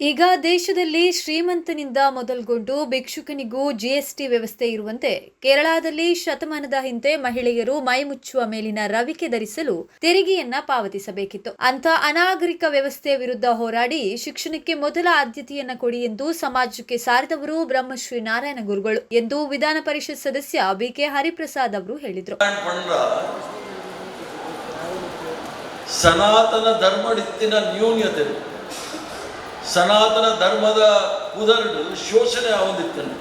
ಈಗ ದೇಶದಲ್ಲಿ ಶ್ರೀಮಂತನಿಂದ ಮೊದಲುಗೊಂಡು ಭಿಕ್ಷುಕನಿಗೂ ಜಿಎಸ್ಟಿ ವ್ಯವಸ್ಥೆ ಇರುವಂತೆ ಕೇರಳದಲ್ಲಿ ಶತಮಾನದ ಹಿಂದೆ ಮಹಿಳೆಯರು ಮೈಮುಚ್ಚುವ ಮೇಲಿನ ರವಿಕೆ ಧರಿಸಲು ತೆರಿಗೆಯನ್ನ ಪಾವತಿಸಬೇಕಿತ್ತು. ಅಂತ ಅನಾಗರಿಕ ವ್ಯವಸ್ಥೆ ವಿರುದ್ಧ ಹೋರಾಡಿ ಶಿಕ್ಷಣಕ್ಕೆ ಮೊದಲ ಆದ್ಯತೆಯನ್ನ ಕೊಡಿ ಎಂದು ಸಮಾಜಕ್ಕೆ ಸಾರಿದವರು ಬ್ರಹ್ಮಶ್ರೀ ನಾರಾಯಣ ಗುರುಗಳು ಎಂದು ವಿಧಾನ ಪರಿಷತ್ ಸದಸ್ಯ ಬಿಕೆ ಹರಿಪ್ರಸಾದ್ ಅವರು ಹೇಳಿದರು. ಸನಾತನ ನ್ಯೂನ್ಯತೆ ಸನಾತನ ಧರ್ಮದ ಉದರಡು ಶೋಷಣೆ ಆವಂದಿತ್ತನು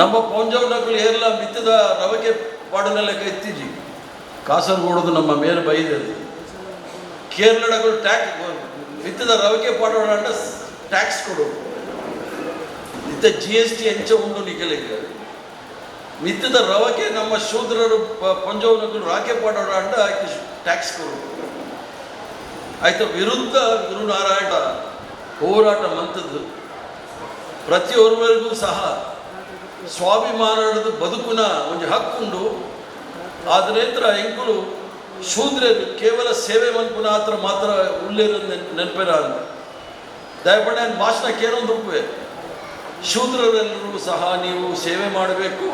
ನಮ್ಮ ಪೊಂಜವನಗಳು ಏರ್ಲ ಮಿತ್ತದ ರವಕೆ ಪಾಡನೆಲ್ಲ ಎತ್ತಿಜಿ ಕಾಸರಗೋಡದು ನಮ್ಮ ಮೇಲ್ ಬೈದದು ಕೇರಳಗಳು ಟ್ಯಾಕ್ಸ್ ಮಿತ್ತದ ರವಕೆ ಪಾಡೋಣ ಟ್ಯಾಕ್ಸ್ ಕೊಡು. ಇತ್ತ ಜಿ ಎಸ್ ಟಿ ಎಂಚ ಉಂಡು ನಿಖಲಿಗೆ ಮಿತ್ತದ ರವಕೆ ನಮ್ಮ ಶೂದ್ರರು ಪಂಜವನಗಳು ರಾಕೆ ಪಾಡೋಣ ಅಂಡ ಟ್ಯಾಕ್ಸ್ ಕೊಡು. ಆಯ್ತು, ವಿರುದ್ಧ ಗುರುನಾರಾಯಣ ಹೋರಾಟ ಮಂತದ್ದು ಪ್ರತಿಯೊಬ್ಬರಿಗೂ ಸಹ ಸ್ವಾಭಿಮಾನದ ಬದುಕುನ ಒಂದು ಹಕ್ಕುಂಡು ನಂತರ ಎಂಕುಲು ಶೂದ್ರರು, ಕೇವಲ ಸೇವೆ ಮನ್ಪುನ ಹತ್ರ ಮಾತ್ರ ಉಳ್ಳೇರು ನೆನಪಿರ ದಯಪಡೆ ದಯಪಡಿ ನಾನು ಭಾಷಣ ಕೇಳೊಂದು ರೂಪವೆ ಶೂದ್ರರೆಲ್ಲರೂ ಸಹ ನೀವು ಸೇವೆ ಮಾಡಬೇಕು.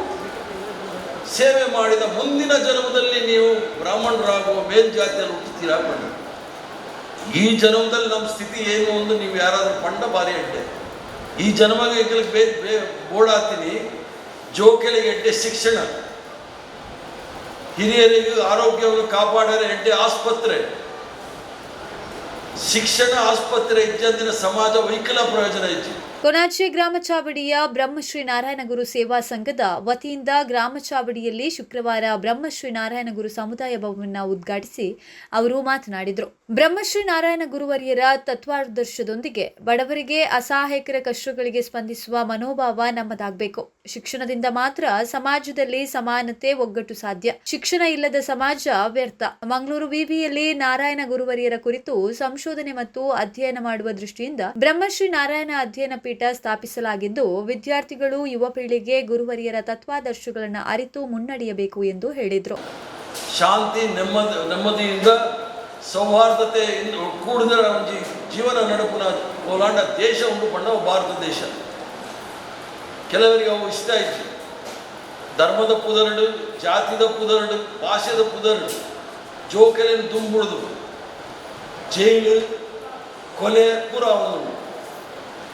ಸೇವೆ ಮಾಡಿದ ಮುಂದಿನ ಜನ್ಮದಲ್ಲಿ ನೀವು ಬ್ರಾಹ್ಮಣರಾಗುವ ಮೇಲ್ಜಾತಿಯಲ್ಲಿ ಹುಟ್ಟುತ್ತೀರಾ? ಪಂಡ ಈ ಜನ್ಮದಲ್ಲಿ ನಮ್ಮ ಸ್ಥಿತಿ ಏನು ಅಂದ್ರೆ ನೀವು ಯಾರಾದರೂ ಪಂಡ ಬಾರಿ ಅಡ್ಡೆ ಈ ಜನ್ಮಗೆ ಬೇ ಬೇ ಜೋಕೆಲಿಗೆ ಎಡ್ಡೆ ಶಿಕ್ಷಣ. ಹಿರಿಯರಿಗೆ ಆರೋಗ್ಯವನ್ನು ಕಾಪಾಡರೆ ಎಡ್ಡೆ ಆಸ್ಪತ್ರೆ. ಶಿಕ್ಷಣ ಆಸ್ಪತ್ರೆ ಇಜ್ಜಂದಿನ ಸಮಾಜ ವೈಕಲ ಪ್ರಯೋಜನ ಇಜ್ಜಿ ಕೊನಾಚಿ ಗ್ರಾಮ ಚಾವಡಿಯ ಬ್ರಹ್ಮಶ್ರೀ ನಾರಾಯಣ ಗುರು ಸೇವಾ ಸಂಘದ ವತಿಯಿಂದ ಗ್ರಾಮ ಚಾವಡಿಯಲ್ಲಿ ಶುಕ್ರವಾರ ಬ್ರಹ್ಮಶ್ರೀ ನಾರಾಯಣ ಗುರು ಸಮುದಾಯ ಭವನ ಉದ್ಘಾಟಿಸಿ ಅವರು ಮಾತನಾಡಿದರು. ಬ್ರಹ್ಮಶ್ರೀ ನಾರಾಯಣ ಗುರುವರಿಯರ ತತ್ವಾದರ್ಶದೊಂದಿಗೆ ಬಡವರಿಗೆ ಅಸಹಾಯಕರ ಕಷ್ಟಗಳಿಗೆ ಸ್ಪಂದಿಸುವ ಮನೋಭಾವ ನಮ್ಮದಾಗಬೇಕು. ಶಿಕ್ಷಣದಿಂದ ಮಾತ್ರ ಸಮಾಜದಲ್ಲಿ ಸಮಾನತೆ ಒಗ್ಗಟ್ಟು ಸಾಧ್ಯ. ಶಿಕ್ಷಣ ಇಲ್ಲದ ಸಮಾಜ ವ್ಯರ್ಥ. ಮಂಗಳೂರು ವಿವಿಯಲ್ಲಿ ನಾರಾಯಣ ಗುರುವರಿಯರ ಕುರಿತು ಸಂಶೋಧನೆ ಮತ್ತು ಅಧ್ಯಯನ ಮಾಡುವ ದೃಷ್ಟಿಯಿಂದ ಬ್ರಹ್ಮಶ್ರೀ ನಾರಾಯಣ ಅಧ್ಯಯನ ಪೀಠ ಸ್ಥಾಪಿಸಲಾಗಿದ್ದು, ವಿದ್ಯಾರ್ಥಿಗಳು, ಯುವ ಪೀಳಿಗೆ ಗುರುವರಿಯರ ತತ್ವಾದರ್ಶಗಳನ್ನು ಅರಿತು ಮುನ್ನಡೆಯಬೇಕು ಎಂದು ಹೇಳಿದರು. ಶಾಂತಿ ನೆಮ್ಮದಿ, ನೆಮ್ಮದಿಯಿಂದ ಸೌಹಾರ್ದತೆ ಕೂಡಿದ ಒಂಜಿ ಜೀವನ ನಡುಪಿನ ಓಲಾಂಡ ದೇಶ ಉಂಟು ಪಂಡ ಭಾರತ ದೇಶ. ಕೆಲವರಿಗೆ ಅವು ಇಷ್ಟ ಆಯ್ತು ಧರ್ಮದ ಪುದರಡು ಜಾತಿದ ಪುದರಡು ಭಾಷೆದ ಪುದರಡು ಜೋಕೆಲೆನ್ ತುಂಬುಡುದು ಜೈಲು, ಕೊಲೆ ಪೂರ ಒಂದು.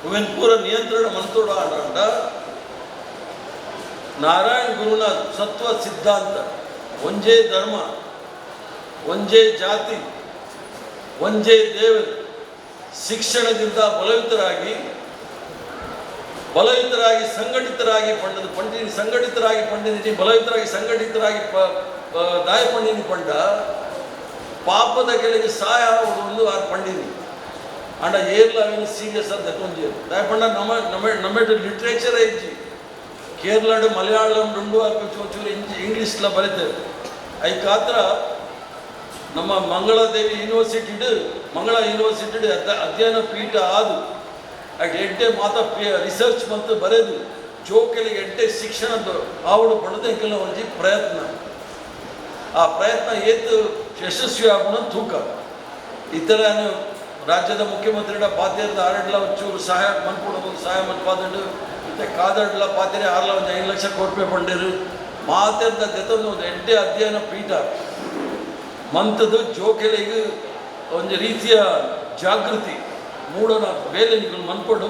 ಇವೆನ್ ಪೂರ ನಿಯಂತ್ರಣ ಮಂತ್ರೋಡ ನಾರಾಯಣ ಗುರುನ ಸತ್ವ ಸಿದ್ಧಾಂತ, ಒಂಜೇ ಧರ್ಮ. ಒಂಜೇ ಜಾತಿ ಒಂದೇ ದೇವರು ಶಿಕ್ಷಣದಿಂದ ಬಲಯುತರಾಗಿ ಬಲಯುತರಾಗಿ ಸಂಘಟಿತರಾಗಿ ಪಂಡದ ಪಂಡಿನಿ ಸಂಘಟಿತರಾಗಿ ಪಂಡಿನಿ ಬಲಯುತರಾಗಿ ಸಂಘಟಿತರಾಗಿ ಪ ದಾಯ ಪಂಡಿನಿ ಪಂಡ, ಪಾಪದ ಕೆಳಗೆ ಸಹಾಯ ಒಂದು ಆ ಪಂಡಿನಿ ಅಂಡ ಏರ್ಲ ಅವನು ಸೀರಿಯಸ್ ಅಂತ ಒಂಜಿ ದಾಯ ಪಂಡ ನಮ್ಮ ನಮ್ಮ ನಮ್ಮ ಲಿಟ್ರೇಚರ್ ಐಜಿ ಕೇರಳ ಮಲಯಾಳಂ ರೆಂಡು ಚೂರು ಇಂಜಿ ಇಂಗ್ಲೀಷ್ಲ ಬರೀತೇವೆ. ಐಕಾತ್ರ ನಮ್ಮ ಮಂಗಳಾದೇವಿ ಯೂನಿವರ್ಸಿಟಿಡ್ ಮಂಗಳ ಯೂನಿವರ್ಸಿಟಿ ಅಧ್ಯ ಅಧ್ಯಯನ ಪೀಠ ಆದು. ಆಗ ಎಡ್ಡೆ ಮಾತ ರಿಸರ್ಚ್ ಮತ್ತು ಬರೆದು, ಜೋಕಲಿ ಎಡ್ಡೆ ಶಿಕ್ಷಣದ ಆವಡು ಪಡೆದಂಕೆಲ್ಲ ಒಂಜಿ ಪ್ರಯತ್ನ. ಆ ಪ್ರಯತ್ನ ಏತು ಯಶಸ್ವಿ ಆಗೋಣ ತೂಕ. ಇತರ ರಾಜ್ಯದ ಮುಖ್ಯಮಂತ್ರಿಗಳ ಪಾತ್ರದ ಆರಡ್ಲ ಒಂಚೂರು ಸಹಾಯ ಮನ್ಕೊಡೋದು ಸಹಾಯ ಮನ್ಪಾದಂಡು ಮತ್ತೆ ಕಾದಡ್ಲ ಪಾತ್ರೆ ಆರ್ಲ ಒಂದು ಐದು ಲಕ್ಷ ಕೋಟಿ ರೂಪಾಯಿ ಪಂಡಿರು. ಮಾತೆ ಅಂತ ಒಂದು ಎಂಟೆ ಅಧ್ಯಯನ ಪೀಠ. ಮಂತದು ಜೋಕೆಲೆಗೆ ಒಂದು ರೀತಿಯ ಜಾಗೃತಿ ಮೂಡನ ಬೇಲೆ ನೀವು ಮನ್ಕೊಂಡು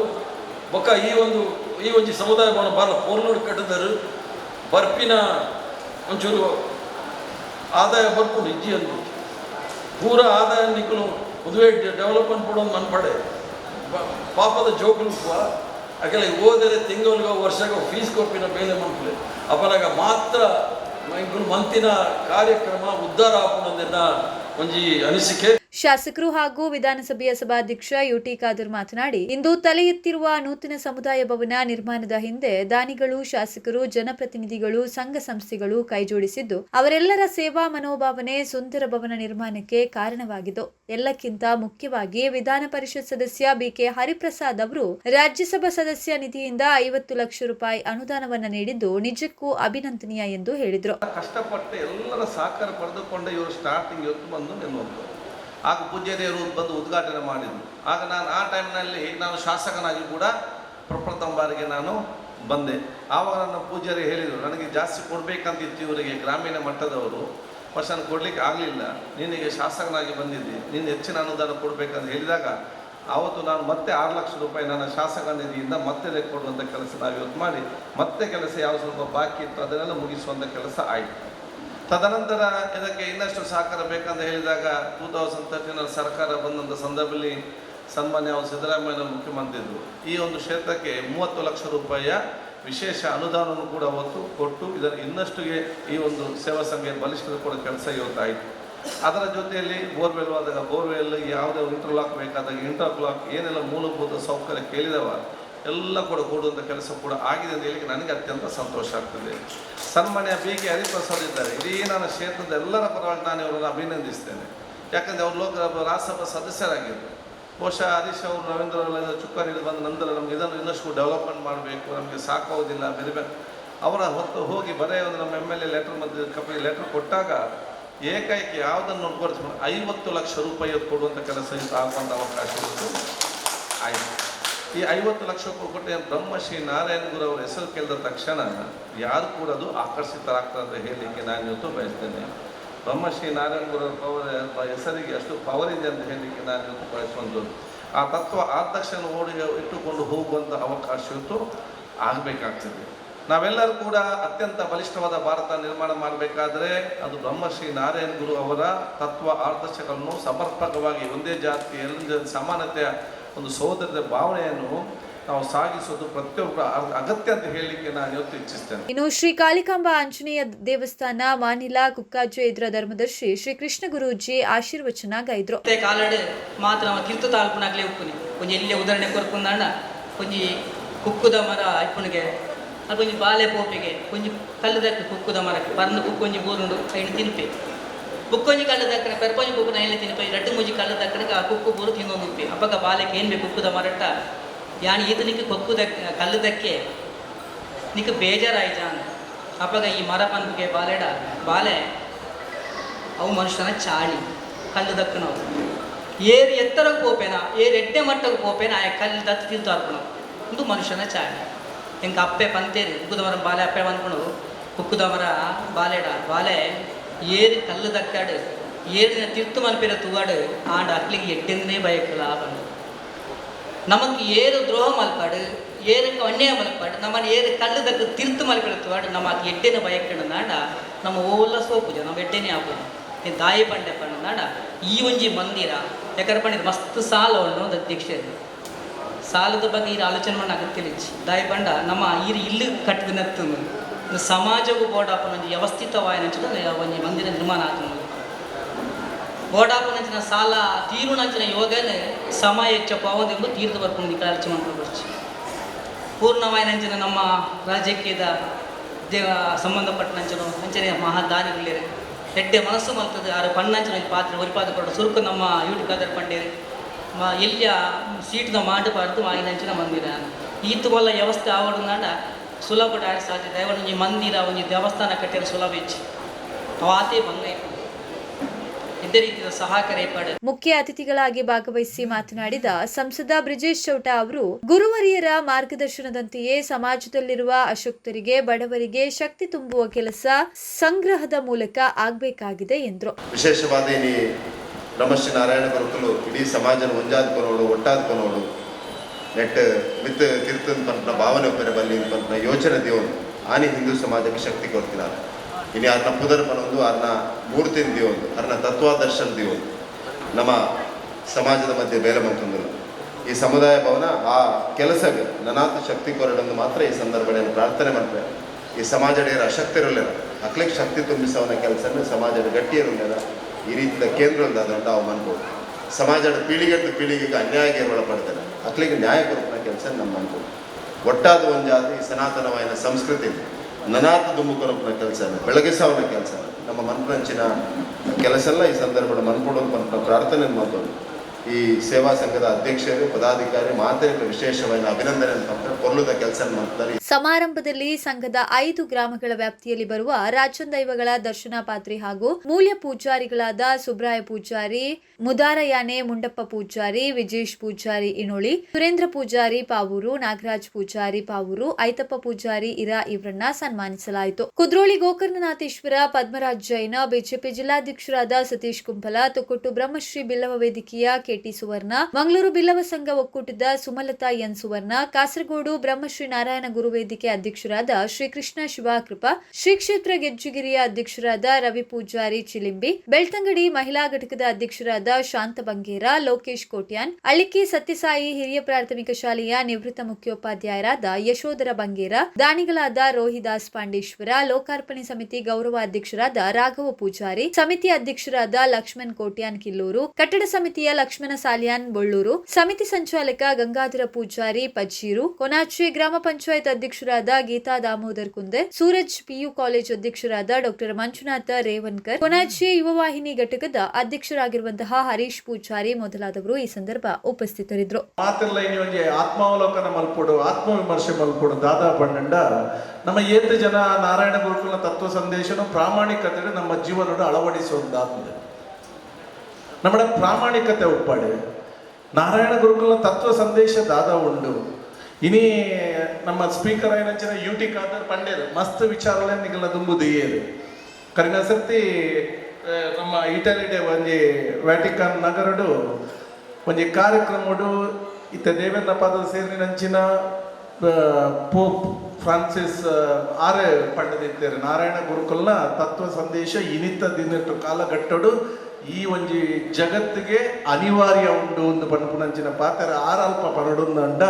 ಬೊಕ್ಕ ಈ ಒಂದು ಈ ಒಂದು ಸಮುದಾಯ ಬಾಲ ಪೋರ್ನೋಡ್ ಕಟ್ಟಿದರು. ಬರ್ಪಿನ ಒಂಚೂರು ಆದಾಯ ಬರ್ಕೊಂಡು ಇಜ್ಜಿ ಅಂದು ಪೂರ ಆದಾಯ ನಿಕ್ಕಲು ಮದುವೆ ಡೆವಲಪ್ಮೆಂಟ್ ಕೊಡೋದು ಮನ್ಪಡೆ. ಪಾಪದ ಜೋಕುಲು ಅಕೆಲ್ಲ ಓದರೆ ತಿಂಗಳಿಗೋ ವರ್ಷಕ್ಕೆ ಫೀಸ್ ಕೊಪ್ಪಿನ ಬೇಲೆ ಮನ್ಪಲೆ. ಅಪನಾಗ ಮಾತ್ರ ಮಂತಿನ ಕಾರ್ಯಕ್ರಮ ಉದ್ಧಾರ ಆಪುನಂದಿನ ಒಂಜಿ ಅನಿಸಿಕೆ. ಶಾಸಕರು ಹಾಗೂ ವಿಧಾನಸಭೆಯ ಸಭಾಧ್ಯಕ್ಷ ಯುಟಿ ಖಾದರ್ ಮಾತನಾಡಿ, ಇಂದು ತಲೆ ಎತ್ತಿರುವ ನೂತನ ಸಮುದಾಯ ಭವನ ನಿರ್ಮಾಣದ ಹಿಂದೆ ದಾನಿಗಳು, ಶಾಸಕರು, ಜನಪ್ರತಿನಿಧಿಗಳು, ಸಂಘ ಸಂಸ್ಥೆಗಳು ಕೈಜೋಡಿಸಿದ್ದು, ಅವರೆಲ್ಲರ ಸೇವಾ ಮನೋಭಾವನೆ ಸುಂದರ ಭವನ ನಿರ್ಮಾಣಕ್ಕೆ ಕಾರಣವಾಗಿದ್ದು, ಎಲ್ಲಕ್ಕಿಂತ ಮುಖ್ಯವಾಗಿ ವಿಧಾನ ಪರಿಷತ್ ಸದಸ್ಯ ಬಿಕೆ ಹರಿಪ್ರಸಾದ್ ಅವರು ರಾಜ್ಯಸಭಾ ಸದಸ್ಯ ನಿಧಿಯಿಂದ ಐವತ್ತು ಲಕ್ಷ ರೂಪಾಯಿ ಅನುದಾನವನ್ನು ನೀಡಿದ್ದು, ನಿಜಕ್ಕೂ ಅಭಿನಂದನೀಯ ಎಂದು ಹೇಳಿದರು. ಕಷ್ಟಪಟ್ಟು ಎಲ್ಲರ ಸಹಕಾರ ಪಡೆದುಕೊಂಡು ಇವರು ಸ್ಟಾರ್ಟಿಂಗ್ ಬಂದು ಆಗ ಪೂಜ್ಯದೇವರು ಬಂದು ಉದ್ಘಾಟನೆ ಮಾಡಿದರು. ಆಗ ನಾನು ಆ ಟೈಮ್ನಲ್ಲಿ ನಾನು ಶಾಸಕನಾಗಿ ಕೂಡ ಪ್ರಪ್ರಥಮ ಬಾರಿಗೆ ನಾನು ಬಂದೆ. ಆವಾಗ ನನ್ನ ಪೂಜ್ಯರು ಹೇಳಿದರು, ನನಗೆ ಜಾಸ್ತಿ ಕೊಡಬೇಕಂತಿತ್ತು ಇವರಿಗೆ ಗ್ರಾಮೀಣ ಮಟ್ಟದವರು. ಫಸ್ಟ್ ನಾನು ಕೊಡಲಿಕ್ಕೆ ಆಗಲಿಲ್ಲ. ನಿನಗೆ ಶಾಸಕನಾಗಿ ಬಂದಿದ್ದೆ. ನಿನ್ನ ಹೆಚ್ಚಿನ ಅನುದಾನ ಕೊಡಬೇಕಂತ ಹೇಳಿದಾಗ ಆವತ್ತು ನಾನು ಮತ್ತೆ ಆರು ಲಕ್ಷ ರೂಪಾಯಿ ನನ್ನ ಶಾಸಕ ನಿಧಿಯಿಂದ ಮತ್ತೆ ಕೊಡುವಂಥ ಕೆಲಸ ನಾವು ಇವತ್ತು ಮಾಡಿ, ಮತ್ತೆ ಕೆಲಸ ಯಾವ ಸ್ವಲ್ಪ ಬಾಕಿ ಇತ್ತು ಅದನ್ನೆಲ್ಲ ಮುಗಿಸುವಂಥ ಕೆಲಸ ಆಯಿತು. ತದನಂತರ ಇದಕ್ಕೆ ಇನ್ನಷ್ಟು ಸಹಕಾರ ಬೇಕಂತ ಹೇಳಿದಾಗ ಟೂ ತೌಸಂಡ್ ತರ್ಟೀನಲ್ಲಿ ಸರ್ಕಾರ ಬಂದಂಥ ಸಂದರ್ಭದಲ್ಲಿ ಸನ್ಮಾನ್ಯ ಅವರು ಸಿದ್ದರಾಮಯ್ಯ ಮುಖ್ಯಮಂತ್ರಿ ಇದ್ದರು ಈ ಒಂದು ಕ್ಷೇತ್ರಕ್ಕೆ ಮೂವತ್ತು ಲಕ್ಷ ರೂಪಾಯಿಯ ವಿಶೇಷ ಅನುದಾನವನ್ನು ಕೂಡ ಹೊತ್ತು ಕೊಟ್ಟು ಇದರ ಇನ್ನಷ್ಟುಗೆ ಈ ಒಂದು ಸೇವಾ ಸಂಘ ಬಲಿಷ್ಠ ಕೂಡ ಕೆಲಸ ಇವತ್ತಾಯಿತು ಅದರ ಜೊತೆಯಲ್ಲಿ ಬೋರ್ವೆಲ್ ಆದಾಗ ಬೋರ್ವೆಲ್ ಯಾವುದೇ ಇಂಟರ್ಲಾಕ್ ಬೇಕಾದಾಗ ಇಂಟರ್ಲಾಕ್ ಏನೆಲ್ಲ ಮೂಲಭೂತ ಸೌಕರ್ಯ ಕೇಳಿದವ ಎಲ್ಲ ಕೂಡ ಕೊಡುವಂಥ ಕೆಲಸ ಕೂಡ ಆಗಿದೆ ಅಂತ ಹೇಳಿಕ್ಕೆ ನನಗೆ ಅತ್ಯಂತ ಸಂತೋಷ ಆಗ್ತದೆ. ಸನ್ಮಾನ್ಯ ಬಿ ಕೆ ಹರಿಪ್ರಸಾದ್ ಇದ್ದಾರೆ. ಇಡೀ ನನ್ನ ಕ್ಷೇತ್ರದ ಎಲ್ಲರ ಪರವಾಗಿ ನಾನು ಇವರನ್ನು ಅಭಿನಂದಿಸ್ತೇನೆ. ಯಾಕಂದರೆ ಅವರು ಲೋಕ ರಾಜ್ಯಸಭಾ ಸದಸ್ಯರಾಗಿದ್ದರು ಬಹುಶಃ ಹರೀಶ್ ಅವರು, ರವೀಂದ್ರ ಚುಕ್ಕಾಣಿಗೆ ಬಂದ ನಂತರ ನಮಗೆ ಇದನ್ನು ಇನ್ನಷ್ಟು ಡೆವಲಪ್ಮೆಂಟ್ ಮಾಡಬೇಕು, ನಮಗೆ ಸಾಕಾಗೋದಿಲ್ಲ ಬೆರಿಬೇಕು ಅವರ ಹೊತ್ತು ಹೋಗಿ ಬರೆಯ ಒಂದು ನಮ್ಮ ಎಂ ಎಲ್ ಎ ಲೆಟ್ರ್ ಮತ್ತು ಕಪಿ ಲೆಟ್ರ್ ಕೊಟ್ಟಾಗ ಏಕೈಕ ಯಾವುದನ್ನು ಕೊಡಿಸ್ಕೊಂಡು ಐವತ್ತು ಲಕ್ಷ ರೂಪಾಯಿ ಕೊಡುವಂಥ ಕೆಲಸ ಆಗುವಂಥ ಅವಕಾಶ ಇತ್ತು. ಆಯಿತು. ಈ ಐವತ್ತು ಲಕ್ಷ ರೂಪಾಯಿ ಬ್ರಹ್ಮ ಬ್ರಹ್ಮಶ್ರೀ ನಾರಾಯಣ ಗುರು ಅವರ ಹೆಸರು ಕೇಳಿದ ತಕ್ಷಣ ಯಾರು ಕೂಡ ಅದು ಆಕರ್ಷಿತರಾಗ್ತಾರೆ ಅಂತ ಹೇಳಲಿಕ್ಕೆ ನಾನು ಇವತ್ತು ಬಯಸ್ತೇನೆ. ಬ್ರಹ್ಮಶ್ರೀ ನಾರಾಯಣ ಗುರು ಅವರ ಹೆಸರಿಗೆ ಅಷ್ಟು ಪವರ್ ಇದೆ ಅಂತ ಹೇಳಲಿಕ್ಕೆ ನಾನು ಇವತ್ತು ಬಯಸುವಂಥದ್ದು. ಆ ತತ್ವ ಆದರ್ಶನ ಓಡಿ ಇಟ್ಟುಕೊಂಡು ಹೋಗುವಂಥ ಅವಕಾಶ ಇವತ್ತು ಆಗಬೇಕಾಗ್ತದೆ. ನಾವೆಲ್ಲರೂ ಕೂಡ ಅತ್ಯಂತ ಬಲಿಷ್ಠವಾದ ಭಾರತ ನಿರ್ಮಾಣ ಮಾಡಬೇಕಾದ್ರೆ ಅದು ಬ್ರಹ್ಮಶ್ರೀ ನಾರಾಯಣ ಗುರು ಅವರ ತತ್ವ ಆದರ್ಶಗಳನ್ನು ಸಮರ್ಪಕವಾಗಿ ಒಂದೇ ಜಾತಿ ಎಲ್ಲ ಸಮಾನತೆಯ ಒಂದು ಸಹೋದರದ ಭಾವನೆಯನ್ನು ನಾವು ಸಾಗಿಸೋದು ಪ್ರತಿಯೊಬ್ಬರ ಅಗತ್ಯ ಅಂತ ಹೇಳಲಿಕ್ಕೆ ನಾನು ಇವತ್ತು ಇಚ್ಛಿಸ್ತೇನೆ. ಇನ್ನು ಶ್ರೀ ಕಾಳಿಕಾಂಬ ಆಂಜನೇಯ ದೇವಸ್ಥಾನ ಮಾನಿಲ ಕುಕ್ಕಾಜು ಎದುರ ಧರ್ಮದರ್ಶಿ ಶ್ರೀ ಕೃಷ್ಣ ಗುರೂಜಿ ಆಶೀರ್ವಚನ ಗೈದ್ರು. ಮತ್ತೆ ಕಾಲಡ್ ಮಾತ್ರ ನಮ್ಮ ತೀರ್ಥ ತಾಲೂಕಿನಾಗಲೇ ಉಪ್ಪುನಿ ಒಂಜಿ ಎಲ್ಲಿ ಉದಾಹರಣೆ ಕೊರ್ಕೊಂಡಣ್ಣ ಕೊಂಚ ಕುಕ್ಕುದ ಮರ ಇಪ್ಪುನಿಗೆ ಅದು ಕೊಂಚ ಬಾಲೆ ಪೋಪಿಗೆ ಕೊಂಚ ಕಲ್ಲದಕ್ಕೆ ಕುಕ್ಕುದ ಮರಕ್ಕೆ ಪರ್ನ ಕುಕ್ಕೊಂಜಿ ಬೋರುಂಡು ಐನು ತಿನ್ಪೆ. ಕುಕ್ಕೊಂಜಿ ಕಲ್ಲು ದಕ್ಕನ ಪೆರ್ಪೊಂಜಿ ಕುಕ್ಕು ನೈಲೆ ತಿನ್ಪೆ ರಡ್ಡು ಮುಂಜಿ ಕಲ್ಲು ದಕ್ಕನಿಗೆ ಆ ಕುಕ್ಕು ಬೂರು ತಿನ್ನೊಂದು ಉಪ್ಪಿ ಅಪ್ಪಗ ಬಾಲಕ್ಕೆ ಏನು ಬೇಕು ಕುಕ್ಕುದ ಮರಟ್ಟ ಯಾನ್ ಈತನಿಗೆ ಕೊಕ್ಕು ದಕ್ ಕಲ್ಲು ದಕ್ಕೆ ನಿಕ್ಕೆ ಬೇಜಾರಾಯಿ ಜಾನ್ ಅಪ್ಪಗ ಈ ಮರ ಪಂಪಿಗೆ ಬಾಲೆಡ, ಬಾಲೆ, ಅವು ಮನುಷ್ಯನ ಚಾಳಿ ಕಲ್ಲು ದಕ್ಕನವು ಏರು ಎತ್ತರಕ್ಕೆ ಹೋಪೇನ, ಏರು ಎಡ್ಡೆ ಮಟ್ಟಕ್ಕೆ ಹೋಪೇನ ಆ ಕಲ್ಲು ದತ್ತು ತಿಂತು ಹಾಕೋಣ ಇದು ಮನುಷ್ಯನ ಚಾಳಿ. ಹೆಂಗೆ ಅಪ್ಪೆ ಪಂತೇರಿ, ಕುಕ್ಕುದ ಮರ ಬಾಲೆ ಅಪ್ಪೆ ಕುಕ್ಕುದ ಮರ ಬಾಲೆಡ, ಬಾಲೆ ಏರಿ ಕಲ್ಲು ದಕ್ಕಾಡು ಏರಿನ ತಿರ್ತು ಮಲ್ಪಿರ ತೂಗಾಡು ಆಂಡ ಅಕ್ಲಿಗೆ ಎಡ್ಡೆಂದೇ ಬಯಕಲ್ಲ ಬಂದು ನಮಗೆ ಏರು ದ್ರೋಹ ಮಲ್ಪಾಡು, ಏರಕ್ಕೆ ಅನ್ಯಾಯ ಮಲ್ಪಾಡು ನಮ್ಮನ್ನು ಏರು ಕಲ್ಲು ದಕ್ಕ ತಿರ್ತು ಮಲ್ಪಿಡುತ್ತವಾಡು ನಮ್ಮ ಎಟ್ಟೆನೆ ಬಯಕಂಡು ನಾಡ, ನಮ್ಮ ಓಲ್ಲ ಸೋಪುಜ ನಮ್ಮ ಎಡ್ಡೆನೇ ಆಪುಜ. ಈ ದಾಯಿ ಪಂಡೆ ಪಂಡ ನಾಡ, ಈ ಒಂಜಿ ಮಂದಿರ ಯಾಕಂದ್ರೆ ಪಂಡಿದ ಮಸ್ತ್ ಸಾಲ ಒಂದು ಅಧ್ಯಕ್ಷ ಸಾಲದ ಬಗ್ಗೆ ಈ ಆಲೋಚನೆ ಮಾಡಿ ಅಗತ್ಯ ದಾಯಿ ಪಂಡ, ನಮ್ಮ ಈರು ಇಲ್ಲಿ ಕಟ್ಟಿದ ನೆತ್ತನು. ಸಮಾಜವು ಬೋಡಾಪನ ಒಂಜಿ ವ್ಯವಸ್ಥಿತವಾಯ ಒಂಜಿ ಮಂದಿರ ನಿರ್ಮಾಣ ಆತನು ಬೋಡಾಪನಂಚಿನ ಸಾಲ ತೀರುನಂಚಿನ ಯೋಗನ ಸಮಯ ಹೆಚ್ಚ ಪಾವದೆಂಬು ತೀರ್ಥ ಬರ್ಕೊಂಡು ಕಾಲಚಿ ಮಾಡ್ಕೊಂಡು ಪೂರ್ಣವಾಯಿನಂಚಿನ ನಮ್ಮ ರಾಜಕೀಯದ ದೇವ ಸಂಬಂಧಪಟ್ಟನಂಚನು ಅಂಚನೆ ಮಹಾದಾನಿಗಳಿರು. ಹೆಡ್ಡೆ ಮನಸ್ಸು ಮಲ್ತದೆ ಆರು ಪಣ್ಣಂಚಿನ ಪಾತ್ರೆ ಒರಿಪಾದ ಕೊಡ ಸುರುಕು ನಮ್ಮ ಯೂಟ್ಯೂಬ್ ಕಾದರ್ ಪಂಡೇರಿ. ಎಲ್ಲಿಯ ಸೀಟ್ನ ಮಾಡಬಾರ್ದು ವಾಯಿನಂಚಿನ ಮಂದಿರ. ಈತು ವಲ್ಲ ವ್ಯವಸ್ಥೆ ಆವಡ್ನಾಡ ಸುಲಭ ಆಡ ಸಾಧ್ಯ. ದಯವ ಒಂಜಿ ಮಂದಿರ ಒಂಜಿ ದೇವಸ್ಥಾನ ಕಟ್ಟಿರೋ ಸುಲಭ ಹೆಚ್ಚು. ಅವಾತೇ ಬಂಗ ಇದೇ ರೀತಿಯ ಸಹಕಾರ ಏರ್ಪಾಡು. ಮುಖ್ಯ ಅತಿಥಿಗಳಾಗಿ ಭಾಗವಹಿಸಿ ಮಾತನಾಡಿದ ಸಂಸದ ಬ್ರಿಜೇಶ್ ಚೌಟ ಅವರು ಗುರುವರಿಯರ ಮಾರ್ಗದರ್ಶನದಂತೆಯೇ ಸಮಾಜದಲ್ಲಿರುವ ಅಶಕ್ತರಿಗೆ ಬಡವರಿಗೆ ಶಕ್ತಿ ತುಂಬುವ ಕೆಲಸ ಸಂಗ್ರಹದ ಮೂಲಕ ಆಗಬೇಕಾಗಿದೆ ಎಂದರು. ವಿಶೇಷವಾದ ಇಲ್ಲಿ ಬ್ರಹ್ಮಶ್ರೀ ನಾರಾಯಣ ಗುರುಕುಲು ಇಡೀ ಸಮಾಜನ ಒಟ್ಟಾದ ಒಟ್ಟಾದ್ಕೊನೋಡು ನೆಟ್ ಮಿತ್ ತಿರ್ತನ್ ಪಂಪನ ಭಾವನೆ ಒಪ್ಪರೆ ಬಲ್ಲಿ ಪಂಪನ ಯೋಚನೆ ದೇವನು ಆನಿ ಹಿಂದೂ ಸಮಾಜಕ್ಕೆ ಶಕ್ತಿ ಕೊಡ್ತಿದ್ದಾರೆ. ಇನ್ನು ಅರ್ನ ಪುದರ್ ಪನೊಂದು ಅರ್ನ ಮೂರ್ತಿನ ದೇವೊಂದು ಅರ್ನ ತತ್ವಾದರ್ಶನ ದೇವೊಂದು ನಮ್ಮ ಸಮಾಜದ ಮಧ್ಯೆ ಬೇಲೆ ಬಂತಂದ್ರು. ಈ ಸಮುದಾಯ ಭವನ ಆ ಕೆಲಸಕ್ಕೆ ನನಾತ ಶಕ್ತಿ ಕೊರಡೊಂದು ಮಾತ್ರ ಈ ಸಂದರ್ಭದಲ್ಲಿ ಪ್ರಾರ್ಥನೆ ಮಾಡ್ತಾರೆ. ಈ ಸಮಾಜದ ಅಶಕ್ತಿ ಇರಲಿಲ್ಲ. ಅಕ್ಲಿಕ್ ಶಕ್ತಿ ತುಂಬಿಸವನ ಕೆಲಸನ ಸಮಾಜದ ಗಟ್ಟಿ ಇರಲಿಲ್ಲ. ಈ ರೀತಿಯ ಕೇಂದ್ರದಿಂದ ಅದನ್ನು ಸಮಾಜದ ಪೀಳಿಗೆಟ್ಟು ಪೀಳಿಗೆಗೆ ಅನ್ಯಾಯಕ್ಕೆ ಒಳಪಡ್ತಾರೆ. ಅಕ್ಲಿಗೆ ನ್ಯಾಯ ಕೊಡುವ ಕೆಲಸ ನಮ್ಮ ಅನುಕೂಲ ಒಟ್ಟಾದ ಒಂದು ಜಾತಿ ಸನಾತನವಾದ ಸಂಸ್ಕೃತಿ. ನನಾಥ ದುಮ್ಮುಕೊರಪನ ಕೆಲಸ ಬೆಳಗಿಸೋನ ಕೆಲಸ ನಮ್ಮ ಮನಪ್ರಂಚಿನ ಕೆಲಸ ಎಲ್ಲ ಈ ಸಂದರ್ಭದ ಮನ್ಕೊಡೋದು ಮನ್ಪನ ಪ್ರಾರ್ಥನೆ ಮಾತೋದು ಈ ಸೇವಾ ಸಂಘದ ಅಧ್ಯಕ್ಷರು, ಪದಾಧಿಕಾರಿ ಮಾತೆಯಲ್ಲ ವಿಶೇಷವಾದ ಅಭಿನಂದನೆ ಕೊಲ್ಲುದ ಕೆಲಸ ಮಾಡ್ತಾರೆ ಸಮಾರಂಭದಲ್ಲಿ ಸಂಘದ ಐದು ಗ್ರಾಮಗಳ ವ್ಯಾಪ್ತಿಯಲ್ಲಿ ಬರುವ ರಾಜನ್ ದೈವಗಳ ದರ್ಶನ ಪಾತ್ರಿ ಹಾಗೂ ಮೂಲ್ಯ ಪೂಜಾರಿಗಳಾದ ಸುಬ್ರಾಯ ಪೂಜಾರಿ, ಮುದಾರಯಾನೆ, ಮುಂಡಪ್ಪ ಪೂಜಾರಿ, ವಿಜೇಶ್ ಪೂಜಾರಿ ಇನೋಳಿ ಸುರೇಂದ್ರ ಪೂಜಾರಿ, ಪಾವೂರು, ನಾಗರಾಜ್ ಪೂಜಾರಿ, ಪಾವೂರು, ಐತಪ್ಪ ಪೂಜಾರಿ, ಇರಾ ಇವರನ್ನ ಸನ್ಮಾನಿಸಲಾಯಿತು. ಕುದ್ರೋಳಿ ಗೋಕರ್ಣನಾಥೇಶ್ವರ, ಪದ್ಮರಾಜ್ ಜೈನ, ಬಿಜೆಪಿ ಜಿಲ್ಲಾಧ್ಯಕ್ಷರಾದ ಸತೀಶ್ ಕುಂಪಲ ತುಕುಟ್ಟು ಬ್ರಹ್ಮಶ್ರೀ ಬಿಲ್ಲವ ವೇದಿಕೆಯ ಕೆಟಿ ಸುವರ್ಣ, ಮಂಗಳೂರು ಬಿಲ್ಲವ ಸಂಘ ಒಕ್ಕೂಟದ ಸುಮಲತಾ ಎನ್ ಸುವರ್ಣ, ಕಾಸರಗೋಡು ಬ್ರಹ್ಮಶ್ರೀ ನಾರಾಯಣ ಗುರು ವೇದಿಕೆ ಅಧ್ಯಕ್ಷರಾದ ಶ್ರೀಕೃಷ್ಣ ಶಿವಾಕೃಪ, ಶ್ರೀ ಕ್ಷೇತ್ರ ಗೆಜ್ಜಿಗಿರಿಯ ಅಧ್ಯಕ್ಷರಾದ ರವಿ ಪೂಜಾರಿ ಚಿಲಿಂಬಿ, ಬೆಳ್ತಂಗಡಿ ಮಹಿಳಾ ಘಟಕದ ಅಧ್ಯಕ್ಷರಾದ ಶಾಂತ ಬಂಗೇರ, ಲೋಕೇಶ್ ಕೋಟ್ಯಾನ್ ಅಳಿಕೆ ಸತ್ಯಸಾಯಿ ಹಿರಿಯ ಪ್ರಾಥಮಿಕ ಶಾಲೆಯ ನಿವೃತ್ತ ಮುಖ್ಯೋಪಾಧ್ಯಾಯರಾದ ಯಶೋಧರ ಬಂಗೇರ, ದಾನಿಗಳಾದ ರೋಹಿದಾಸ್ ಪಾಂಡೇಶ್ವರ, ಲೋಕಾರ್ಪಣೆ ಸಮಿತಿ ಗೌರವ ಅಧ್ಯಕ್ಷರಾದ ರಾಘವ ಪೂಜಾರಿ, ಸಮಿತಿ ಅಧ್ಯಕ್ಷರಾದ ಲಕ್ಷ್ಮಣ್ ಕೋಟ್ಯಾನ್ ಕಿಲ್ಲೂರು, ಕಟ್ಟಡ ಸಮಿತಿಯ ಲಕ್ಷ್ಮಣ ಸಾಲಿಯಾನ್ ಬೊಳ್ಳೂರು. ಸಮಿತಿ ಸಂಚಾಲಕ ಗಂಗಾಧರ ಪೂಜಾರಿ, ಪಜ್ಜೀರು. ಕೊನಾಚೆ ಗ್ರಾಮ ಪಂಚಾಯತ್ ಅಧ್ಯಕ್ಷರಾದ ಗೀತಾ ದಾಮೋದರ್ ಕುಂದೆ. ಸೂರಜ್ ಪಿಯು ಕಾಲೇಜ್ ಅಧ್ಯಕ್ಷರಾದ ಡಾಕ್ಟರ್ ಮಂಜುನಾಥ ರೇವನ್ಕರ್ ಕೊನಾಚಿ ಯುವ ವಾಹಿನಿ ಘಟಕದ ಅಧ್ಯಕ್ಷರಾಗಿರುವಂತಹ ಹರೀಶ್ ಪೂಜಾರಿ ಮೊದಲಾದವರು ಈ ಸಂದರ್ಭ ಉಪಸ್ಥಿತರಿದ್ದರು. ಆತ್ಮಾವಲೋಕನ ಮಲ್ಪಡು, ಆತ್ಮವಿಮರ್ಶೆ ಮಲ್ಪಡು, ದಾದಾ ಬಣ್ಣಂಡ ನಮ್ಮ ಏತ ಜನ ನಾರಾಯಣ ಗುರುಕುಲ ತತ್ವ ಸಂದೇಶನು ಪ್ರಾಮಾಣಿಕತೆ ನಮ್ಮ ಜೀವನದ ಅಳವಡಿಸುವುದಾದ നമ്മുടെ ಪ್ರಾಮಾಣಿಕತೆ ಉಪ್ಪಾಡು ನಾರಾಯಣ ಗುರುಕುಲ ತತ್ವ ಸಂದೇಶ ದಾದ ಉಂಡು ಇನಿ ನಮ್ಮ ಸ್ಪೀಕರ್ ಏನಂಚಿನ ಯೂಟಿ ಖಾದರ್ ಪಂಡೇರು ಮಸ್ತ್ ವಿಚಾರಗಳೇ ನಿಗಲ ದುಂಬು ದಿಯೇರು ಕರಿನ ಸರ್ತಿ ಆ, ನಮ್ಮ ಇಟಲಿಡೆ ಒಂಜಿ ವ್ಯಾಟಿಕನ್ ನಗರಡು ಒಂಜಿ ಕಾರ್ಯಕ್ರಮಡು ಇತ್ತ ದೇವೇಂದ್ರ ಪದ ಸೇರಿನಂಚಿನ ಆ, ಪೋಪ್ ಫ್ರಾನ್ಸಿಸ್ ಆ, ಆರೆ ಪಂಡದಿತ್ತೇರು ನಾರಾಯಣ ಗುರುಕುಲ್ನ ತತ್ವ ಸಂದೇಶ ಇನಿತ ದಿನಟ್ಟು ಕಾಲಘಟ್ಟಡು ಈ ಒಂಜಿ ಜಗತ್ತಿಗೆ ಅನಿವಾರ್ಯ ಉಂಡು ಒಂದು ಪಂಪುನಂಚಿನ ಪಾತ್ರ. ಆರಲ್ಪ ಪರಡುಂದಂಡ ಅಂಡ.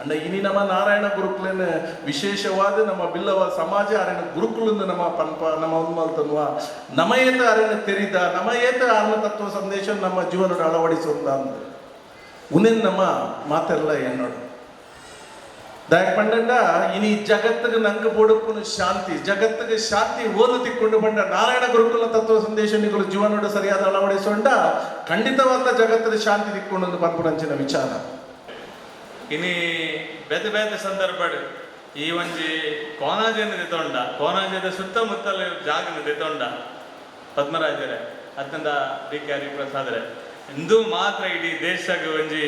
ಅಂಡ ಇನಿ ನಮ್ಮ ನಾರಾಯಣ ಗುರುಕುಲನ ವಿಶೇಷವಾದ ನಮ್ಮ ಬಿಲ್ಲವ ಸಮಾಜ ಅರಣ್ಯ ಗುರುಕುಲಂದು ನಮ್ಮ ಪಂಪ ನಮ್ಮ ಉನ್ಮಲ್ತನ್ವ ನಮ ಏತ ಅರಣ್ಯ ತೆರಿದ ನಮ ಏತ ತತ್ವ ಸಂದೇಶ ನಮ್ಮ ಜೀವನ ಅಳವಡಿಸುವಂತ ಅಂದ. ಉನಿನ್ ನಮ್ಮ ಮಾತೆಲ್ಲ ಎನ್ನೋಡು. ದಾಯಕ ಪಂಡಂಡ ಇನಿ ಜಗತ್ತಿಗೆ ನಂಗ ಬೋಡಪ್ಪನ ಶಾಂತಿ, ಜಗತ್ತಿಗೆ ಶಾಂತಿ ಓದು ತಿಕ್ಕೊಂಡು ಬಂಡ ನಾರಾಯಣ ಗುರುಕುಲ ತತ್ವ ಸಂದೇಶ ನಿಗಳು ಜೀವನೋಡ ಸರಿಯಾದ ಅಳವಡಿಸೊಂಡ ಖಂಡಿತವಾದ ಜಗತ್ತದ ಶಾಂತಿ ತಿಕ್ಕೊಂಡು ಪಂಪುನಂಚಿನ ವಿಚಾರ. ಇನಿ ಬೇತೆ ಬೇತೆ ಸಂದರ್ಭಡ್, ಈ ಒಂಜಿ ಕೋನಾಜಿಯನ್ನು ದಿತೊಂಡ ಕೋನಾಜದ ಸುತ್ತಮುತ್ತಲ ಜಾಗನ ದಿತೊಂಡ ಪದ್ಮರಾಜರೇ ಅತ್ತಂದ ಡಿ ಕೆ ಹರಿ ಪ್ರಸಾದರೇ ಇಂದು ಮಾತ್ರ ಇಡೀ ದೇಶಕ್ಕೆ ಒಂಜಿ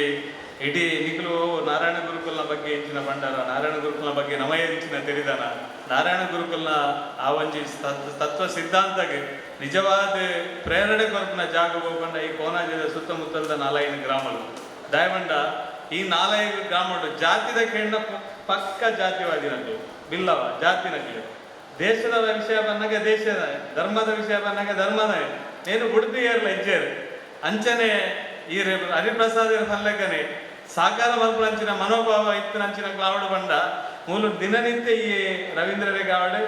ಇಡೀ ನಿಖಲು ನಾರಾಯಣ ಗುರುಕುಲ್ನ ಬಗ್ಗೆ ಹೆಚ್ಚಿನ ಭಂಡಾರ, ನಾರಾಯಣ ಗುರುಕುಲ್ನ ಬಗ್ಗೆ ನಮಯ ಹೆಚ್ಚಿನ ತಿಳಿದಾನ. ನಾರಾಯಣ ಗುರುಕುಲ್ನ ಆ ಒಂಜಿ ತತ್- ತತ್ವ ಸಿದ್ಧಾಂತಗೆ ನಿಜವಾದ ಪ್ರೇರಣೆ ಕೊರಪಿನ ಜಾಗ ಹೋಗಂಡ ಈ ಕೋನಾಜದ ಸುತ್ತಮುತ್ತಲದ ನಾಲೈನ ಗ್ರಾಮಗಳು. ದಯವಂಡ ಈ ನಾಲೈದು ಗ್ರಾಮಗಳು ಜಾತಿದ ಕೆಣ್ಣ ಪಕ್ಕ ಜಾತಿವಾದಿನದ್ದು, ಬಿಲ್ಲವ ಜಾತಿನಲ್ಲಿ ದೇಶದ ವಿಷಯ ಬಂದಾಗ ದೇಶದ, ಧರ್ಮದ ವಿಷಯ ಬಂದಾಗ ಧರ್ಮದ. ನೇನು ಬುಡ್ದು ಏರ್ಲ ಇಜ್ಜೇರು ಅಂಚನೆ ಈ ರೆ- ಹರಿಪ್ರಸಾದ್ ಪಲ್ಲಕ್ಕನೆ ಸಾಕಾರ ಮಲ್ಪುನಂಚಿನ ಮನೋಭಾವ ಇತ್ತನಂಚಿನ ಕ್ಲಾವಡು ಬಂಡ ಮೂಲು ದಿನನಿತ್ಯ ಈ ರವೀಂದ್ರ ರೇಗ ಆವಡೆ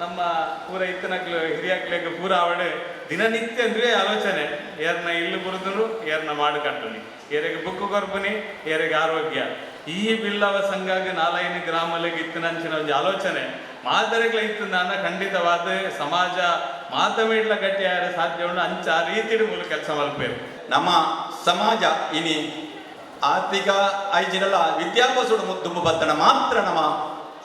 ನಮ್ಮ ಪೂರ ಇತ್ತನಕ್ಲು ಹಿರಿಯಕ್ಲೆಗ್ ಪೂರ ಆವಡೆ ದಿನನಿತ್ಯ ಅಂದ್ರೆ ಆಲೋಚನೆ. ಏರ್ನ ಇಲ್ಲಿ ಬುರಿದ್ರು, ಏರ್ನ ಮಾಡು ಕಂಟುನಿ ಏರೆಗೆ ಬುಕ್ಕು ಕೊರ್ಪುನಿ ಏರೆಗೆ ಆರೋಗ್ಯ. ಈ ಬಿಲ್ಲವ ಸಂಘಾಗ ನಾಲೈನ ಗ್ರಾಮಲೆಗೆ ಇತ್ತನಂಚಿನ ಒಂದು ಆಲೋಚನೆ. ಮಾದರಿಗಳ ಇತ್ತು ನಾನು ಖಂಡಿತವಾದ ಸಮಾಜ ಮಾತಮೇಡ್ಲ ಗಟ್ಟಿ ಯಾರ ಸಾಧ್ಯ ಉಂಡು ಅಂಚ ಆ ಮೂಲ ಮೂಲಕ ಕೆಲಸ ಮಲ್ಪೇರು. ನಮ್ಮ ಸಮಾಜ ಇನಿ ಆರ್ಥಿಕ ಐಜಿನಲ್ಲ ವಿದ್ಯಾಭ್ಯಾಸಡು ದುಂಬು ಬತ್ತನ ಮಾತ್ರ ನಮ್ಮ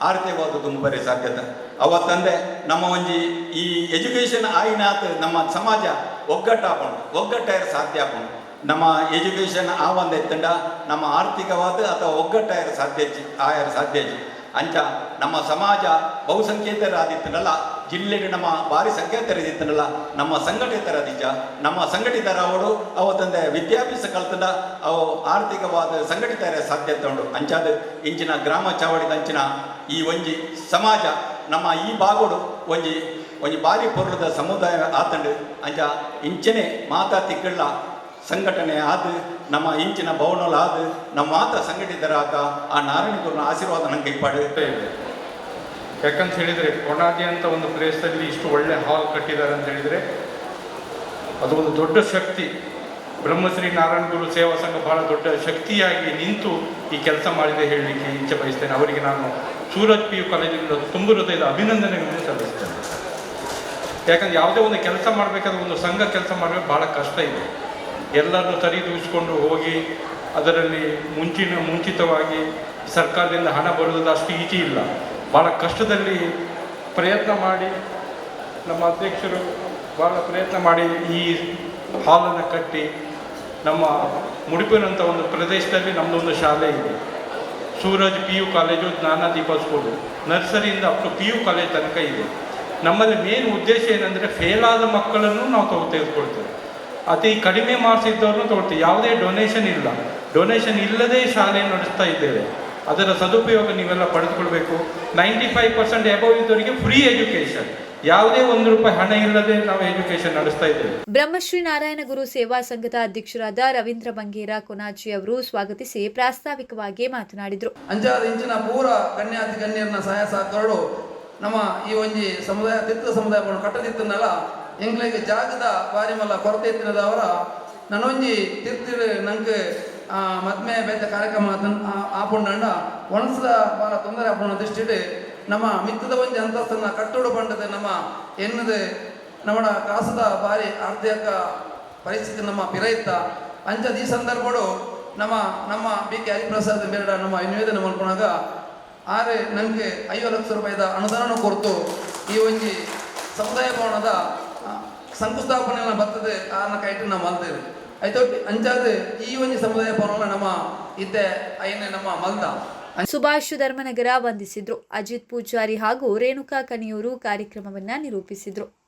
ಆರ್ಥಿಕವಾದ ದುಂಬು ಬರೀ ಸಾಧ್ಯತೆ. ಅವತ್ತಂದೆ ನಮ್ಮ ಒಂಜಿ ಈ ಎಜುಕೇಶನ್ ಆಯಿನಾತ್ ನಮ್ಮ ಸಮಾಜ ಒಗ್ಗಟ್ಟಾಪಣ, ಒಗ್ಗಟ್ಟಾಯರ ಸಾಧ್ಯ ಆಪುಂಡು ನಮ್ಮ ಎಜುಕೇಶನ್ ಆ ಒಂದು ಎತ್ತಂಡ ನಮ್ಮ ಆರ್ಥಿಕವಾದ ಅಥವಾ ಒಗ್ಗಟ್ಟಾಯರ ಸಾಧ್ಯ ಆಯರ ಸಾಧ್ಯ ಅಂಚ ನಮ್ಮ ಸಮಾಜ ಬಹುಸಂಖ್ಯಾತರಾದಿತ್ತನಲ್ಲ, ಜಿಲ್ಲೆಗೆ ನಮ್ಮ ಭಾರಿ ಸಂಖ್ಯಾತರಿದಿತ್ತನಲ್ಲ, ನಮ್ಮ ಸಂಘಟಿತರಾದಿಜ ನಮ್ಮ ಸಂಘಟಿತರ ಅವಳು ತಂದೆ ವಿದ್ಯಾಭ್ಯಾಸ ಕಲ್ತಂಡ ಅವು ಆರ್ಥಿಕವಾದ ಸಂಘಟಿತರ ಸಾಧ್ಯತೆ ಉಂಡು ಅಂಚಾದ ಇಂಚಿನ ಗ್ರಾಮ ಚಾವಡಿದ ಅಂಚಿನ ಈ ಒಂಜಿ ಸಮಾಜ, ನಮ್ಮ ಈ ಬಾಗೋಡು ಒಂಜಿ ಒಂಜಿ ಭಾರಿ ಪೊರ್ಲದ ಸಮುದಾಯ ಆತಂಡು ಅಂಚ ಇಂಚನೆ ಮಾತಾ ತಿಕ್ಕಳ್ಳ ಸಂಘಟನೆ ಆದ ನಮ್ಮ ಇಂಚಿನ ಭವನಗಳು ಆದ ನಮ್ಮ ಮಾತ್ರ ಸಂಘಟಿತರಾಗ ಆ ನಾರಾಯಣ ಗುರುನ ಆಶೀರ್ವಾದ ನಂಗೆ ಪಡೆಯುತ್ತಾ ಇದೆ. ಯಾಕಂತ ಹೇಳಿದರೆ, ಕೊಣಾದಿ ಅಂತ ಒಂದು ಪ್ಲೇಸಲ್ಲಿ ಇಷ್ಟು ಒಳ್ಳೆ ಹಾಲ್ ಕಟ್ಟಿದ್ದಾರೆ ಅಂತ ಹೇಳಿದ್ರೆ, ಅದು ಒಂದು ದೊಡ್ಡ ಶಕ್ತಿ. ಬ್ರಹ್ಮಶ್ರೀ ನಾರಾಯಣ ಗುರು ಸೇವಾ ಸಂಘ ಬಹಳ ದೊಡ್ಡ ಶಕ್ತಿಯಾಗಿ ನಿಂತು ಈ ಕೆಲಸ ಮಾಡಿದೆ ಹೇಳಲಿಕ್ಕೆ ಇಚ್ಛೆ ಬಯಸ್ತೇನೆ. ಅವರಿಗೆ ನಾನು ಸೂರಜ್ ಪಿ ಯು ಕಾಲೇಜಿನಿಂದ ತುಂಬ ಹೃದಯದ ಅಭಿನಂದನೆಗಳನ್ನು ಸಲ್ಲಿಸ್ತೇನೆ. ಯಾಕಂದ್ರೆ ಯಾವುದೇ ಒಂದು ಕೆಲಸ ಮಾಡಬೇಕಾದ್ರೆ ಒಂದು ಸಂಘ ಕೆಲಸ ಮಾಡಬೇಕು ಭಾಳ ಕಷ್ಟ ಇದೆ. ಎಲ್ಲರನ್ನು ಸರಿದೂಗಿಸ್ಕೊಂಡು ಹೋಗಿ ಅದರಲ್ಲಿ ಮುಂಚಿನ, ಮುಂಚಿತವಾಗಿ ಸರ್ಕಾರದಿಂದ ಹಣ ಬರುವುದು ಅಷ್ಟು ಈಜಿ ಇಲ್ಲ. ಭಾಳ ಕಷ್ಟದಲ್ಲಿ ಪ್ರಯತ್ನ ಮಾಡಿ, ನಮ್ಮ ಅಧ್ಯಕ್ಷರು ಭಾಳ ಪ್ರಯತ್ನ ಮಾಡಿ ಈ ಹಾಲನ್ನು ಕಟ್ಟಿ ನಮ್ಮ ಮುಡುಪಿನಂಥ ಒಂದು ಪ್ರದೇಶದಲ್ಲಿ ನಮ್ಮದೊಂದು ಶಾಲೆ ಇದೆ. Suraj P U college Jnanadeepa school. ನರ್ಸರಿಯಿಂದ up to P U college ತನಕ ಇದೆ. ನಮ್ಮಲ್ಲಿ ಮೇನ್ ಉದ್ದೇಶ ಏನಂದರೆ ಫೇಲ್ ಆದ ಮಕ್ಕಳನ್ನು ನಾವು ತಗೊ ತೆಗೆದುಕೊಳ್ತೇವೆ. ಅತಿ ಕಡಿಮೆ ಮಾರ್ಕ್ಸ್ ಇದ್ದವ್ರನ್ನು ತಗೊಳ್ತೀವಿ. ಯಾವುದೇ ಡೊನೇಷನ್ ಇಲ್ಲ. ಡೊನೇಷನ್ ಇಲ್ಲದೆ ಶಾಲೆ ನಡೆಸ್ತಾ ಇದ್ದೇವೆ. ಅದರ ಸದುಪಯೋಗ ನೀವೆಲ್ಲ ಪಡೆದುಕೊಳ್ಬೇಕು. ನೈಂಟಿ ಫೈವ್ ಪರ್ಸೆಂಟ್ ಎಬವ್ ಇದ್ದವರಿಗೆ ಫ್ರೀ ಎಜುಕೇಷನ್ ಯಾವುದೇ ಒಂದು ರೂಪಾಯಿ ಹಣ ಇಲ್ಲದೆ ನಾವು ಎಜುಕೇಶನ್ ನಡೆಸ್ತಾ ಇದ್ದೇವೆ. ಬ್ರಹ್ಮಶ್ರೀ ನಾರಾಯಣ ಗುರು ಸೇವಾ ಸಂಘದ ಅಧ್ಯಕ್ಷರಾದ ರವೀಂದ್ರ ಬಂಗೇರ ಕೊನಾಜಿ ಅವರು ಸ್ವಾಗತಿಸಿ ಪ್ರಾಸ್ತಾವಿಕವಾಗಿ ಮಾತನಾಡಿದರು. ಅಂಜಾರು ಇಂಚಿನ ಪೂರ ಕನ್ಯಾತಿ ಗಣ್ಯರನ್ನ ಸಹಾಯ ಸಹಕಾರಗಳು ನಮ್ಮ ಈ ಒಂಜಿ ಸಮುದಾಯ ತಿತ್ತ ಸಮುದಾಯವನ್ನು ಕಟ್ಟದಿತ್ತನಲ್ಲ ಎಂಗ್ಲಿಗೆ ಜಾಗದ ಬಾರಿ ಮಲ್ಲ ಕೊರತೆ ಇತ್ತಿನದವರ ನನೊಂಜಿ ತಿರ್ತಿರ್ ನಂಗೆ ಮದ್ಮೆ ಬೇತ ಕಾರ್ಯಕ್ರಮ ಆಪುಂಡ ಒಣಸದ ಬಾರ ತೊಂದರೆ ಆಪುಣ ದೃಷ್ಟಿಡ್ ನಮ್ಮ ಮಿತ್ತದ ಒಂಜಿ ಅಂತಸ್ತನ್ನ ಕಟ್ಟೋಡು ಬಂಡದ ನಮ್ಮ ಎನ್ನದ ನಮ್ಮ ಕಾಸದ ಬಾರಿ ಆರ್ಥಿಕ ಪರಿಸ್ಥಿತಿ ನಮ್ಮ ಪಿರೈತ. ಅಂಚದ ಈ ಸಂದರ್ಭಗಳು ನಮ್ಮ ನಮ್ಮ ಬಿ ಕೆ ಹರಿಪ್ರಸಾದ್ ಬೇಡ ನಮ್ಮ ನಿವೇದನೆ ಮಾಡ್ಕೊಂಡಾಗ ಆರೆ ನನಗೆ ಐವತ್ತು ಲಕ್ಷ ರೂಪಾಯಿದ ಅನುದಾನ ಕೊರತು ಈ ಒಂಜಿ ಸಮುದಾಯ ಭವನದ ಶಂಕುಸ್ಥಾಪನೆ ಬರ್ತದೆ ಕಾರಣ ಕೈಟ್ ನಾವು ಮಲ್ತೇವೆ. ಆಯ್ತು ಅಂಚಾದ ಈ ಒಂದು ಸಮುದಾಯ ಪರವಲ್ಲ ನಮ್ಮ ಇದ್ದೆ ಐನೆ ನಮ್ಮ ಮಲ್ದ. ಸುಭಾಷ್ ಧರ್ಮನಗರ ವಂದಿಸಿದ್ರು. ಅಜಿತ್ ಪೂಜಾರಿ ಹಾಗೂ ರೇಣುಕಾ ಕಣಿಯೂರು ಕಾರ್ಯಕ್ರಮವನ್ನ ನಿರೂಪಿಸಿದ್ರು.